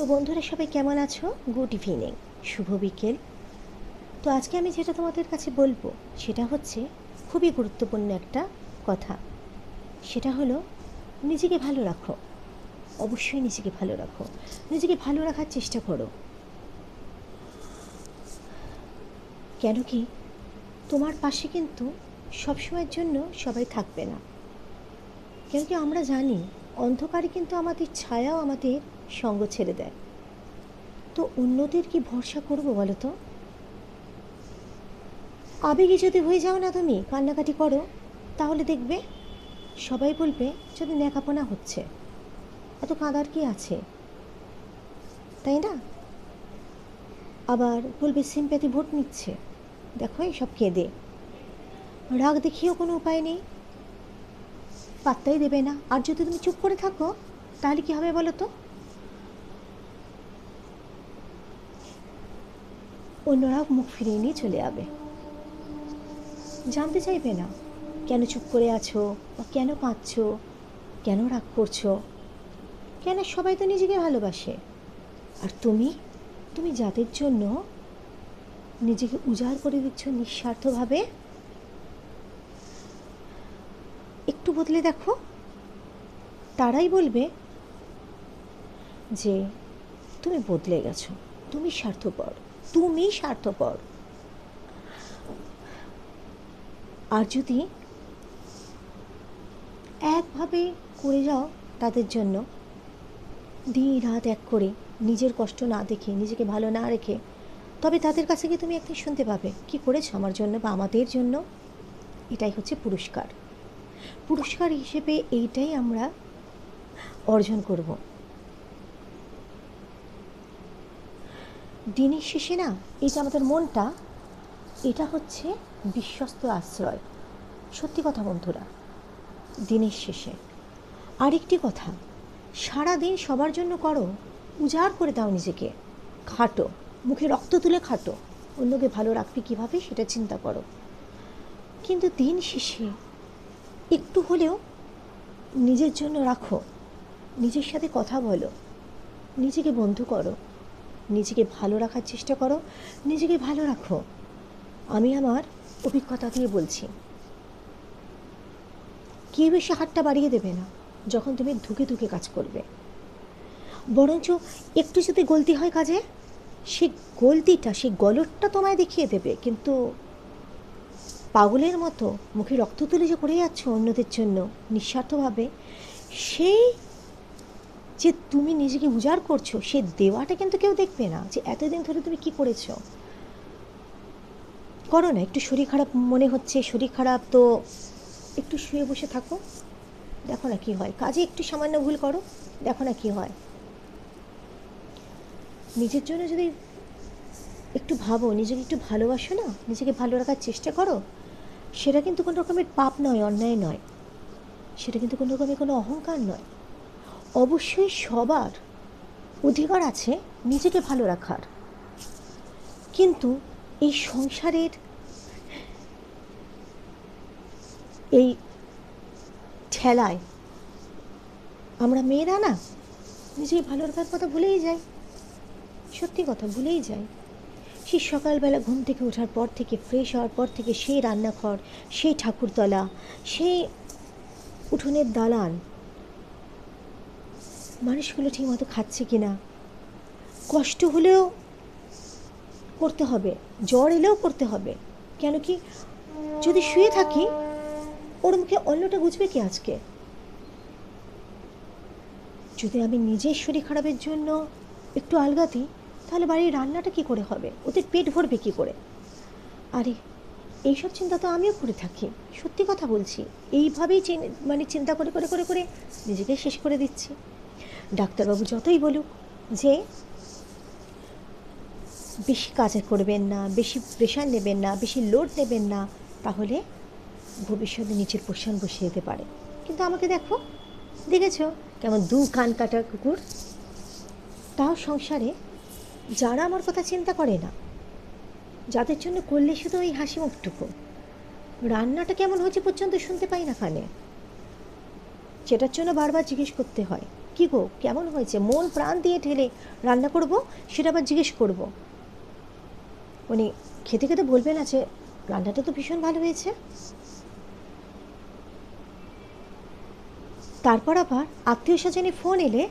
তো বন্ধুরা সবাই কেমন আছো? গুড ইভিনিং শুভ বিকেল। তো আজকে আমি যেটা তোমাদের কাছে বলব, সেটা হচ্ছে খুবই গুরুত্বপূর্ণ একটা কথা। সেটা হলো, নিজেকে ভালো রাখো। অবশ্যই নিজেকে ভালো রাখো। নিজেকে ভালো রাখার চেষ্টা করো। কেন কি, তোমার পাশে কিন্তু সবসময়ের জন্য সবাই থাকবে না। কেন কি আমরা জানি, অন্ধকারে কিন্তু আমাদের ছায়াও আমাদের সঙ্গ ছেড়ে দেয়। তো অন্যদের কি ভরসা করব বলো তো? আবেগে যদি হয়ে যাও না তুমি, কান্নাকাটি করো, তাহলে দেখবে সবাই বলবে যদি ন্যাকাপনা হচ্ছে। এত কাঁদার কি আছে? তাই না? আবার বলবে সিম্প্যাথি ভোট নিচ্ছে। দেখো সব কেঁদে। রাগ দেখিয়েও কোনো উপায় নেই। পাত্তাই দেবে না। আর যদি তুমি চুপ করে থাকো, তাহলে কি হবে বলো তো? অন্যরাও মুখ ফিরিয়ে নিয়ে চলে যাবে। জানতে চাইবে না, কেন চুপ করে আছো বা কেন কাঁদছো, কেন রাগ করছ? কেন সবাই তো নিজেকে ভালোবাসে? আর তুমি? তুমি যাদের জন্য নিজেকে উজাড় করে দিচ্ছ নিঃস্বার্থভাবে? একটু বদলে দেখো। তারাই বলবে যে, তুমি বদলে গেছো, তুমি স্বার্থপর। তুমি স্বার্থপর। আর যদি একভাবে করে যাও তাদের জন্য দিন রাত এক করে নিজের কষ্ট না দেখে, নিজেকে ভালো না রেখে, তবে তাদের কাছে গিয়ে তুমি একদিন শুনতে পাবে, কি করেছ আমার জন্য বা আমাদের জন্য? এটাই হচ্ছে পুরস্কার। পুরস্কার হিসেবে এইটাই আমরা অর্জন করব। দিনের শেষে না, এই যে আমাদের মনটা, এটা হচ্ছে বিশ্বস্ত আশ্রয়। সত্যি কথা বন্ধুরা, দিনের শেষে। আরেকটি কথা সারা দিন সবার জন্য করো, উজাড় করে দাও নিজেকে। খাটো, মুখে রক্ত তুলে খাটো, অন্যকে ভালো রাখবে কীভাবে সেটা চিন্তা করো। কিন্তু দিন শেষে একটু হলেও নিজের জন্য রাখো, নিজের সাথে কথা বলো, নিজেকে বন্ধু করো। নিজেকে ভালো রাখার চেষ্টা করো, নিজেকে ভালো রাখো। আমি আমার অভিজ্ঞতা দিয়ে বলছি। কেউ বেশি হাতটা বাড়িয়ে দেবে না যখন তুমি ধুকে ধুকে কাজ করবে। বরঞ্চ একটু যদি গলতি হয় কাজে, সে গলতিটা সেই গলতটা তোমায় দেখিয়ে দেবে। কিন্তু পাগলের মতো মুখে রক্ত তুলে যে করে যাচ্ছ অন্যদের জন্য, নিঃস্বার্থভাবে, সেই যে তুমি নিজেকে উজাড় করছ, সে দেওয়াটা কিন্তু কেউ দেখবে না যে এতদিন ধরে তুমি কি করেছ। করো না, একটু শরীর খারাপ মনে হচ্ছে, শরীর খারাপ তো একটু শুয়ে বসে থাকো। দেখো না কি হয়, কাজে একটু সামান্য ভুল করো, দেখো না কি হয়। নিজের জন্য যদি একটু ভাবো, নিজেকে একটু ভালোবাসো না, নিজেকে ভালো রাখার চেষ্টা করো, সেটা কিন্তু কোনো রকমের পাপ নয়, অন্যায় নয়। সেটা কিন্তু কোনো রকমের কোনো অহংকার নয়। অবশ্যই সবার অধিকার আছে নিজেকে ভালো রাখার। কিন্তু এই সংসারের এই ঠেলায় আমরা মেয়েরা না, নিজেকে ভালো রাখার কথা ভুলেই যাই। সত্যি কথা ভুলেই যাই। সেই সকালবেলা ঘুম থেকে ওঠার পর থেকে ফ্রেশ হওয়ার পর থেকে সেই রান্নাঘর, সেই ঠাকুরতলা, সেই উঠোনের দালান মানুষগুলো ঠিকমতো খাচ্ছে কি না কষ্ট হলেও করতে হবে, জ্বর এলেও করতে হবে। কেন কি? যদি শুয়ে থাকি, ওর মুখে অন্যটা বুঝবে কি আজকে? যদি আমি নিজের শরীর খারাপের জন্য একটু আলগা দিই তাহলে বাড়ির রান্নাটা কি করে হবে? ওদের পেট ভরবে কি করে? আরে, এইসব চিন্তা তো আমিও করে থাকি। সত্যি কথা বলছি। এইভাবেই মানে চিন্তা করে করে করে করে নিজেকে শেষ করে দিচ্ছি। ডাক্তারবাবু যতই বলুক যে বেশি কাজ করবেন না, বেশি প্রেশার নেবেন না, বেশি লোড নেবেন না, তাহলে ভবিষ্যতে নিচের পোষণ বসিয়ে যেতে পারে। কিন্তু আমাকে দেখো, দেখেছ কেমন দু কান কাটা কুকুর? তাও সংসারে যারা আমার কথা চিন্তা করে না, যাদের জন্য করলে শুধু ওই হাসি মুখটুকু রান্নাটা কেমন হয়েছে পর্যন্ত শুনতে পাই না কানে। সেটার জন্য বারবার জিজ্ঞেস করতে হয়। কী গো? কেমন হয়েছে? মন প্রাণ দিয়ে ঠেলে রান্না করব? সেটা আবার জিজ্ঞেস করব। উনি খেতে খেতে বলবেন আছে, রান্নাটা তো ভীষণ ভালো হয়েছে। তারপর আবার আত্মীয় স্বজনে ফোন এলে,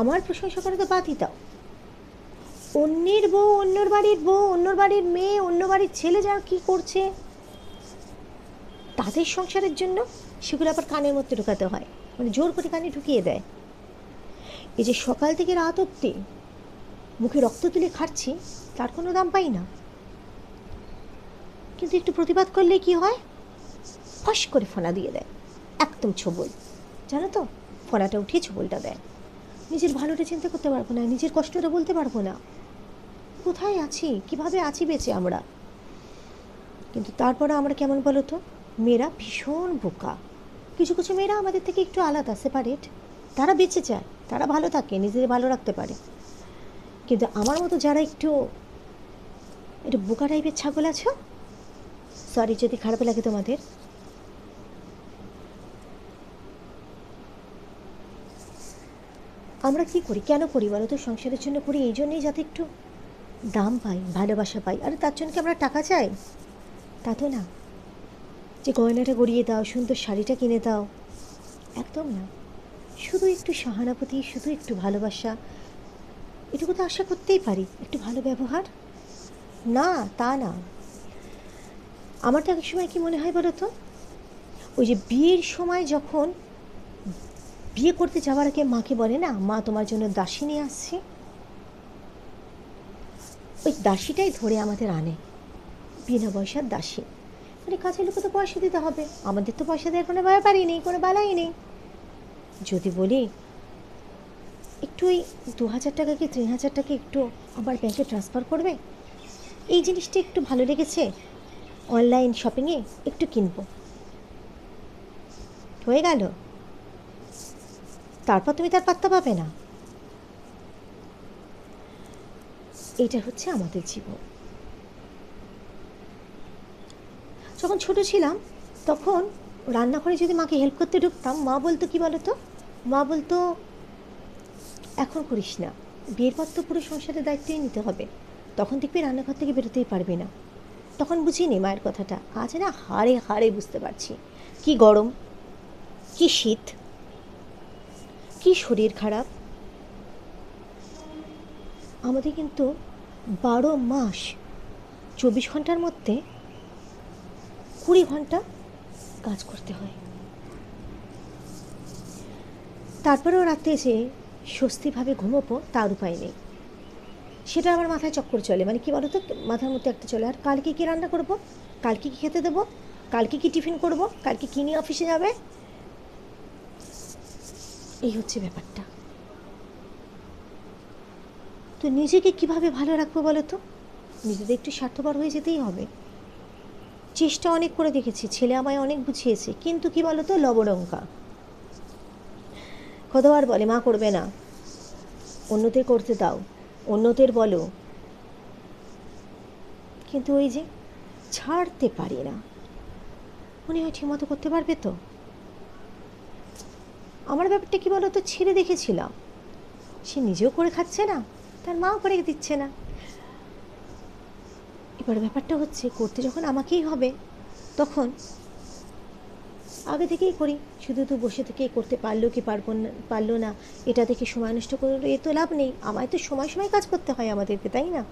আমার প্রশংসা করে তো বাদই দাও অন্যের বউ, অন্যর বাড়ির বউ, অন্যর বাড়ির মেয়ে, অন্য বাড়ির ছেলে যা কী করছে? তাদের সংসারের জন্য সেগুলো আবার কানের মধ্যে ঢোকাতে হয়। মানে জোর করে কানে ঢুকিয়ে দেয়। এই যে সকাল থেকে রাত অব্দি মুখে রক্ত তুলে খাচ্ছি, তার কোনো দাম পাই না। কিন্তু একটু প্রতিবাদ করলে কি হয়? ফস করে ফোনা দিয়ে দেয়। একদম ছবল। জানো তো? ফোনাটা উঠিয়ে ছবলটা দেয়। নিজের ভালোটা চিন্তা করতে পারব না, নিজের কষ্টটা বলতে পারব না। কোথায় আছি? কীভাবে আছি বেঁচে আমরা? কিন্তু তারপরে আমরা কেমন বলো তো? মেয়েরা ভীষণ বোকা। কিছু কিছু মেয়েরা আমাদের থেকে একটু আলাদা সেপারেট তারা বেঁচে যায়, তারা ভালো থাকে, নিজেদের ভালো রাখতে পারে। কিন্তু আমার মতো যারা একটু একটু বোকা টাইপের ছাগল আছো? সরি যদি খারাপ লাগে তোমাদের। আমরা কি করি? কেন করি বলো তো? সংসারের জন্য করি, এই জন্যই যাতে একটু দাম পাই, ভালোবাসা পাই। আর তার জন্য কি আমরা টাকা চাই? তা তো না। যে গয়নাটা গড়িয়ে দাও, সুন্দর শাড়িটা কিনে দাও। একদম না। শুধু একটু সহানুভূতি শুধু একটু ভালোবাসা। এটুকু তো আশা করতেই পারি। একটু ভালো ব্যবহার? না, তা না। আমার তো এক সময় কি মনে হয় বলো তো? ওই যে বিয়ের সময় যখন বিয়ে করতে যাওয়ার আগে মাকে বলে না, মা, তোমার জন্য দাসী নিয়ে আসছে। ওই দাসীটাই ধরে আমাদের আনে। বিনা পয়সার দাসী। মানে কাজের লোকে তো পয়সা দিতে হবে। আমাদের তো পয়সা দেওয়ার কোনো ব্যাপারই নেই, কোনো বেলাই নেই। যদি বলি, একটু ওই দু হাজার টাকা কি তিন হাজার টাকা একটু আমার ব্যাংকে ট্রান্সফার করবে? এই জিনিসটা একটু ভালো লেগেছে। অনলাইন শপিংয়ে একটু কিনবো। হয়ে গেল। তারপর তুমি তার পাত্তা পাবে না। এটা হচ্ছে আমাদের জীবন। যখন ছোট ছিলাম, তখন রান্নাঘরে যদি মাকে হেল্প করতে ঢুকতাম, মা বলতো, কি বলতো? মা বলতো, এখন করিস না। বিয়ের পর তো পুরো সংসারের দায়িত্বই নিতে হবে। তখন দেখবি রান্নাঘর থেকে বেরোতেই পারবি না। তখন বুঝিনি মায়ের কথাটা। আজ না হাড়ে হাড়ে বুঝতে পারছি। কি গরম, কি শীত, কি শরীর খারাপ। আমাদের কিন্তু বারো মাস, চব্বিশ ঘণ্টার মধ্যে কুড়ি ঘণ্টা কাজ করতে হয়। তারপরেও রাতে যে স্বস্তিভাবে ঘুমোবো, তার উপায় নেই। সেটা আমার মাথায় চক্কর চলে। মানে কি বলতো? মাথার মধ্যে একটা চলে। আর কালকে কী রান্না করব? কালকে কী খেতে দেবো? কালকে কী টিফিন করব? কালকে কী নিয়ে অফিসে যাবে? এই হচ্ছে ব্যাপারটা। তো নিজেকে কীভাবে ভালো রাখব বলো তো নিজেদের একটু স্বার্থপর হয়ে যেতেই হবে। চেষ্টা অনেক করে দেখেছি, ছেলে আমায় অনেক বুঝিয়েছে, কিন্তু কি বলো তো লবডঙ্কা। কতবার বলে, মা করবে না। অন্যদের করতে দাও, অন্যদের বলো। কিন্তু ওই যে ছাড়তে পারি না। উনি হয় ঠিকমতো করতে পারবে তো? আমার ব্যাপারটা কী বলো তো ছেড়ে দেখেছিলাম। সে নিজেও করে খাচ্ছে না, তার মাও করে দিচ্ছে না। এবার ব্যাপারটা হচ্ছে করতে যখন আমাকেই হবে, তখন আগে থেকেই করি। শুধু তো বসে থেকে করতে পারল কি পারব না, পারল না, এটা দেখে সময় নষ্ট করে এ তো লাভ নেই। আমায় তো সময় সময় কাজ করতে হয় আমাদেরকে, তাই না?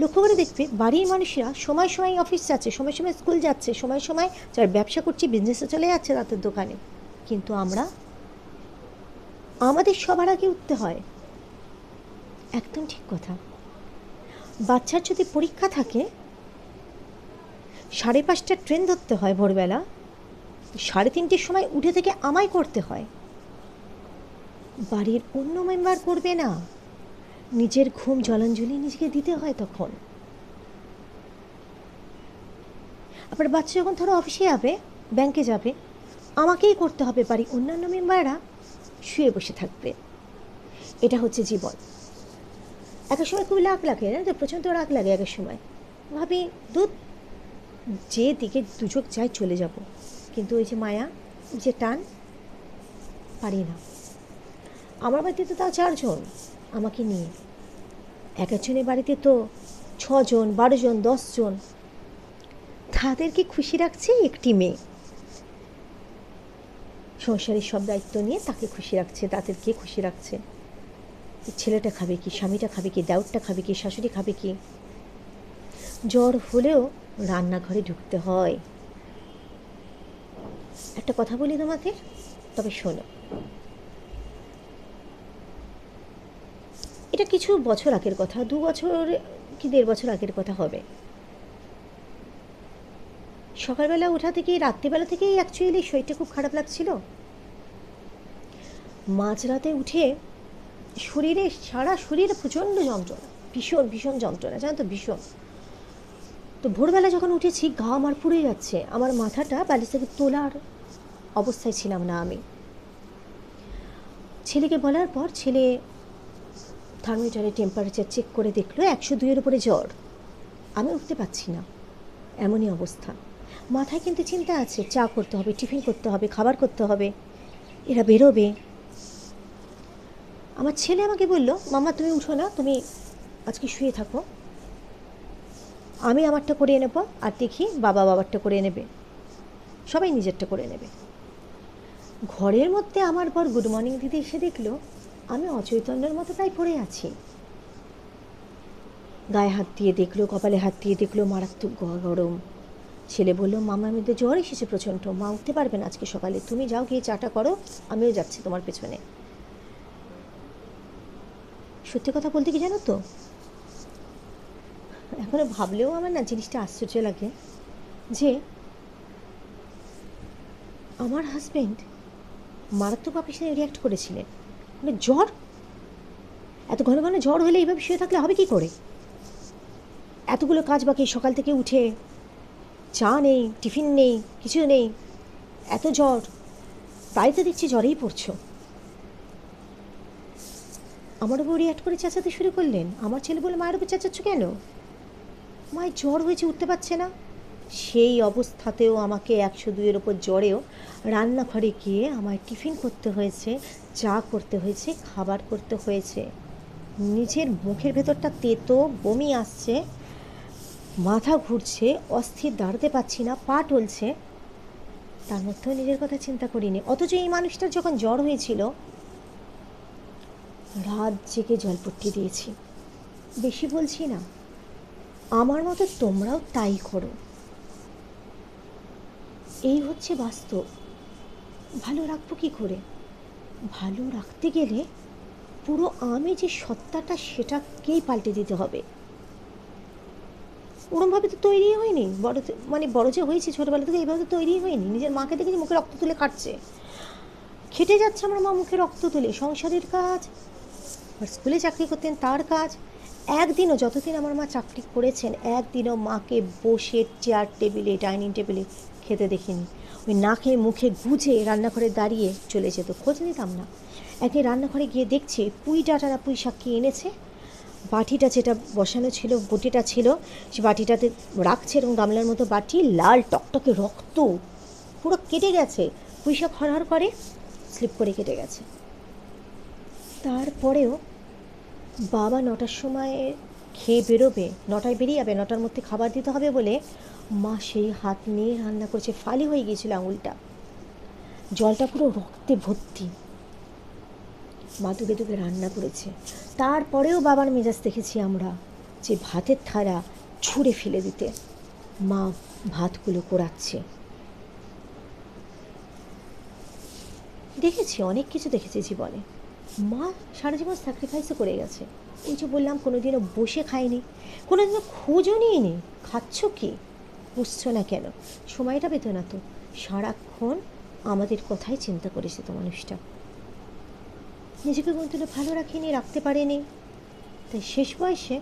লক্ষ্য করে দেখবে, বাড়ির মানুষরা সময় সময় অফিস যাচ্ছে, সময় সময় স্কুল যাচ্ছে, সময় সময় যার ব্যবসা করছে বিজনেসে চলে যাচ্ছে রাতের দোকানে। কিন্তু আমরা, আমাদের সবার আগে উঠতে হয়। একদম ঠিক কথা। বাচ্চার যদি পরীক্ষা থাকে, সাড়ে পাঁচটার ট্রেন ধরতে হয় ভোরবেলা, সাড়ে তিনটের সময় উঠে থেকে আমায় করতে হয়। বাড়ির অন্য মেম্বার করবে না। নিজের ঘুম জলাঞ্জলি নিজেকে দিতে হয় তখন। আবার বাচ্চা যখন ধরো অফিসে যাবে ব্যাংকে যাবে, আমাকেই করতে হবে বাড়ি অন্যান্য মেম্বাররা শুয়ে বসে থাকবে। এটা হচ্ছে জীবন। একের সময় খুব রাগ লাগে না? তো প্রচণ্ড রাগ লাগে একের সময়। ভাবি দুধ যে দিকে দুচোখ যায় চলে যাব। কিন্তু ওই যে মায়া, যে টান, পারি না। আমার বাড়িতে তো তাও চারজন, আমাকে নিয়ে। এক একজনের বাড়িতে তো ছজন বারো জন দশজন তাদেরকে খুশি রাখছে একটি মেয়ে? সংসারের সব দায়িত্ব নিয়ে তাকে খুশি রাখছে তাদেরকে খুশি রাখছে? ছেলেটা খাবে কি, স্বামীটা খাবে কি দাউদটা খাবে কি, শাশুড়ি খাবে কি? জ্বর হলেও রান্নাঘরে ঢুকতে হয়। একটা কথা বলি তোমাকে? তবে শোনো। এটা কিছু বছর আগের কথা, দু বছর কি দেড় বছর আগের কথা হবে। সকালবেলা ওঠা থেকে রাত্রিবেলা থেকেই অ্যাকচুয়ালি শরীরটা খুব খারাপ লাগছিল। মাঝরাতে উঠে শরীরে, সারা শরীরে প্রচণ্ড যন্ত্রণা, ভীষণ ভীষণ যন্ত্রণা জানো তো, ভীষণ। তো ভোরবেলা যখন উঠেছি, গা আমার পুড়ে যাচ্ছে, আমার মাথাটা বালিশ থেকে তোলার অবস্থায় ছিলাম না আমি। ছেলেকে বলার পর ছেলে থার্মোমিটারে টেম্পারেচার চেক করে দেখল, একশো দুইয়ের উপরে জ্বর। আমি উঠতে পারছি না, এমনই অবস্থা। মাথায় কিন্তু চিন্তা আছে, চা করতে হবে, টিফিন করতে হবে, খাবার করতে হবে, এরা বেরোবে। আমার ছেলে আমাকে বলল, মামা, তুমি উঠো না, তুমি আজকে শুয়ে থাকো। আমি আমারটা করে নেব আর দেখি বাবা বাবারটা করে নেবে। সবাই নিজেরটা করে নেবে। ঘরের মধ্যে আমার পর গুড মর্নিং দিদি এসে দেখল, আমি অচৈতন্যের মতো প্রায় পড়ে আছি। গায়ে হাত দিয়ে দেখল, কপালে হাত দিয়ে দেখল, মারাত্মক গরম। ছেলে বলল মামার মধ্যে জ্বর এসেছে প্রচণ্ড। মা, উঠতে পারবে না আজকে সকালে। তুমি যাও গিয়ে চাটা করো, আমিও যাচ্ছি তোমার পেছনে। সত্যি কথা বলতে কি জানো তো? এখনও ভাবলেও আমার না জিনিসটা আশ্চর্য লাগে যে আমার হাজবেন্ড মারাত্মকভাবে সে রিয়াক্ট করেছিলেন। মানে জ্বর? এত ঘন ঘন জ্বর হলে এইভাবে শুয়ে থাকলে হবে কি করে? এতগুলো কাজ বাকি, সকাল থেকে উঠে, চা নেই, টিফিন নেই, কিছু নেই, এত জ্বর। তাই তো দেখছি জ্বরেই পড়ছো। আমার উপর রিয়াক্ট করে চেঁচাতে শুরু করলেন। আমার ছেলে বলে, মায়ের উপর চেঁচাচ্ছ কেন? মায়ের জ্বর হয়েছে, উঠতে পারছে না। সেই অবস্থাতেও আমাকে একশো দুইয়ের ওপর জ্বরেও রান্নাঘরে গিয়ে আমায় টিফিন করতে হয়েছে, চা করতে হয়েছে, খাবার করতে হয়েছে। নিজের মুখের ভেতরটা তেতো, বমি আসছে, মাথা ঘুরছে, অস্থির দাঁড়াতে পারছি না, পা টলছে। তার মধ্যেও নিজের কথা চিন্তা করিনি। অথচ এই মানুষটার যখন জ্বর হয়েছিল রাত জেগে জলপট্টি দিয়েছি। বেশি বলছি না। আমার মতো তোমরাও তাই করো। এই হচ্ছে বাস্তব। ভালো রাখব কি করে? ভালো রাখতে গেলে পুরো আমি যে সত্তাটা সেটাকেই পাল্টে দিতে হবে। ওরমভাবে তো তৈরি হয়নি। বড় মানে বড় যে হয়েছে ছোটোবেলা থেকে এইভাবে তো তৈরি হয়নি। নিজের মাকে দেখেছি মুখে রক্ত তুলে কাটছে। খেটে যাচ্ছে আমার মা মুখে রক্ত তুলে। সংসারের কাজ আর স্কুলে চাকরি করতেন তার কাজ। একদিনও যতদিন আমার মা চাকরি করেছেন, একদিনও মাকে বসে চেয়ার টেবিলে ডাইনিং টেবিলে খেতে দেখিনি। ওই নাকে মুখে গুজে রান্নাঘরে দাঁড়িয়ে চলে যেত। খোঁজ নিতাম না। একদিন রান্নাঘরে গিয়ে দেখছে পুঁই ডাটা পুঁই শাক এনেছে। বাটিটা যেটা বসানো ছিল, বটিটা ছিল, সে বাটিটাতে রাখছে এবং গামলার মতো বাটি লাল টকটকে রক্ত পুরো কেটে গেছে। পুঁই শাক হরহর করে স্লিপ করে কেটে গেছে। তারপরেও বাবা নটার সময় খেয়ে বেরোবে, নটায় বেরিয়ে যাবে, নটার মধ্যে খাবার দিতে হবে বলে মা সেই হাত নিয়ে রান্না করেছে, ফালি হয়ে গিয়েছিল আঙুলটা। জলটা পুরো রক্তে ভর্তি। মা দুবে দুবে রান্না করেছে। তারপরেও বাবার মেজাজ দেখেছি আমরা যে ভাতের থালা ছুঁড়ে ফেলে দিতে। মা ভাতগুলো কোড়াচ্ছে দেখেছি, অনেক কিছু দেখেছি জীবনে। মা সারা জীবন স্যাক্রিফাইসও করে গেছে। ওই যে বললাম, কোনোদিনও বসে খায়নি, কোনোদিনও খোঁজও নিইনি। খাচ্ছ কি? বুঝছ না কেন? সময়টা পেতো না তো। সারাক্ষণ আমাদের কথাই চিন্তা করেছে তো মানুষটা। নিজেকে কোনোদিনও ভালো রাখিনি, রাখতে পারেনি। তাই শেষ বয়সে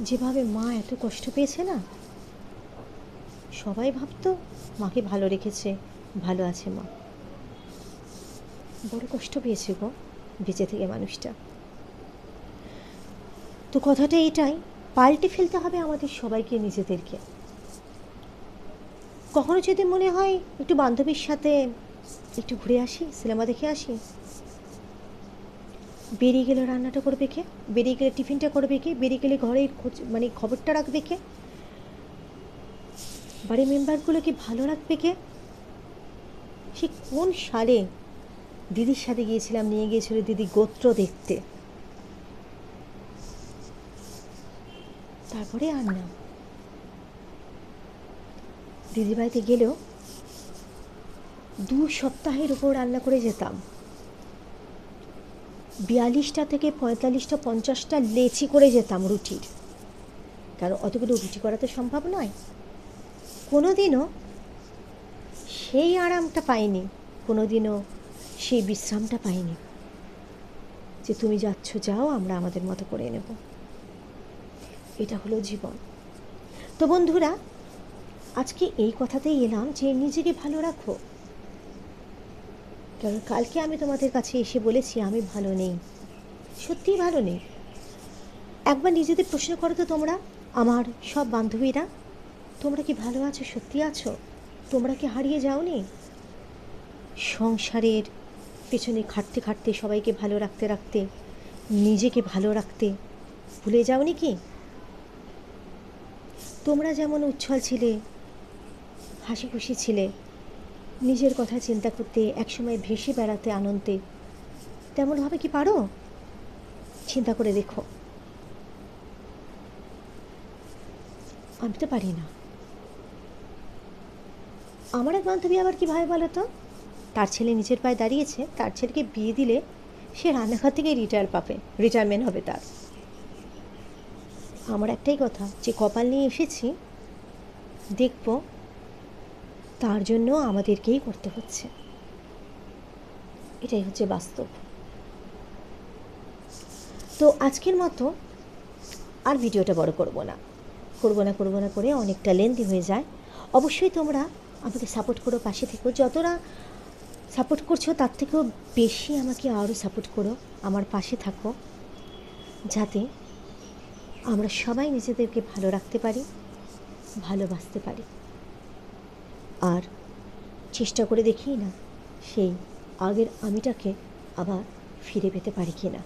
যেভাবে মা এত কষ্ট পেয়েছে না, সবাই ভাবতো মাকে ভালো রেখেছে, ভালো আছে মা। বড় কষ্ট পেয়েছে গো, বেঁচে থেকে মানুষটা। তো কথাটা এটাই, পাল্টে ফেলতে হবে আমাদের সবাইকে, নিজেদেরকে। কখনো যদি মনে হয় একটু বান্ধবীর সাথে একটু ঘুরে আসি, সিনেমা দেখে আসি। বেরিয়ে গেলে রান্নাটা করবে কে? বেরিয়ে গেলে টিফিনটা করবে কে? বেরিয়ে গেলে খোঁজ মানে খবরটা রাখবে কে? বাড়ির মেম্বারগুলোকে ভালো রাখবে কে? সে কোন সালে দিদির সাথে গিয়েছিলাম, নিয়ে গিয়েছিল দিদি গোত্র দেখতে। তারপরে না। দিদির বাড়িতে গেলেও দু সপ্তাহের উপর রান্না করে যেতাম। বিয়াল্লিশটা থেকে পঁয়তাল্লিশটা, পঞ্চাশটা লেচি করে যেতাম রুটির। কারণ অতগুলো রুটি করা তো সম্ভব নয়। কোনো দিনও সেই আরামটা পাইনি। কোনো দিনও সেই বিশ্রামটা পাইনি। যে তুমি যাচ্ছ, যাও, আমরা আমাদের মতো করে নেব। এটা হলো জীবন। তো বন্ধুরা, আজকে এই কথাতেই এলাম যে নিজেকে ভালো রাখো। কারণ কালকে আমি তোমাদের কাছে এসে বলেছি, আমি ভালো নেই। সত্যিই ভালো নেই। একবার নিজেদের প্রশ্ন করো তো তোমরা, আমার সব বান্ধবীরা, তোমরা কি ভালো আছো সত্যি আছো? তোমরা কি হারিয়ে যাওনি? সংসারের পেছনে খাটতে খাটতে সবাইকে ভালো রাখতে রাখতে, নিজেকে ভালো রাখতে, ভুলে যাওনি কি? তোমরা যেমন উচ্ছল ছিলে হাসি খুশি ছিলে, নিজের কথা চিন্তা করতে, একসময় ভেসে বেড়াতে আনন্দে, তেমনভাবে কি পারো? চিন্তা করে দেখো। আমি তো পারি না। আমার এক বান্ধবী আবার কি ভাবে বলো তো? তার ছেলে নিজের পায়ে দাঁড়িয়েছে, তার ছেলেকে বিয়ে দিলে সে রান্নাঘর থেকে রিটায়ার পাবে রিটায়ারমেন্ট হবে তার। আমার একটাই কথা, যে কপাল নিয়ে এসেছি, দেখব তার জন্য আমাদেরকেই করতে হচ্ছে। এটাই হচ্ছে বাস্তব। তো আজকের মতো আর ভিডিওটা বড় করব না। করব না করব না করে অনেকটা লেন্দি হয়ে যায়। অবশ্যই তোমরা আমাকে সাপোর্ট করো, পাশে থেকো। যতটা সাপোর্ট করছ, তার থেকেও বেশি আমাকে আরও সাপোর্ট করো, আমার পাশে থাকো, যাতে আমরা সবাই নিজেদেরকে ভালো রাখতে পারি, ভালোবাসতে পারি। আর চেষ্টা করে দেখি না সেই আগের আমিটাকে আবার ফিরে পেতে পারি কি না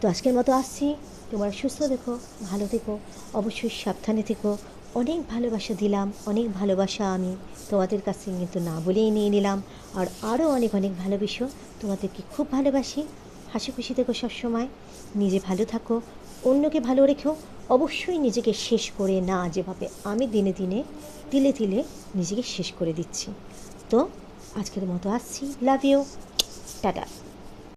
তো আজকের মতো আসছি, তোমরা সুস্থ দেখো ভালো থেকো, অবশ্যই সাবধানে থেকো অনেক ভালোবাসা দিলাম, অনেক ভালোবাসা আমি তোমাদের কাছে কিন্তু না বলেই নিয়ে নিলাম। আর আরও অনেক অনেক ভালোবেসো তোমাদেরকে খুব ভালোবাসি। হাসি খুশি থেকো সবসময়। নিজে ভালো থাকো, অন্যকে ভালো রেখো। অবশ্যই নিজেকে শেষ করে না যেভাবে আমি দিনে দিনে, তিলে তিলে নিজেকে শেষ করে দিচ্ছি। তো আজকের মতো আসছি। Love you tata.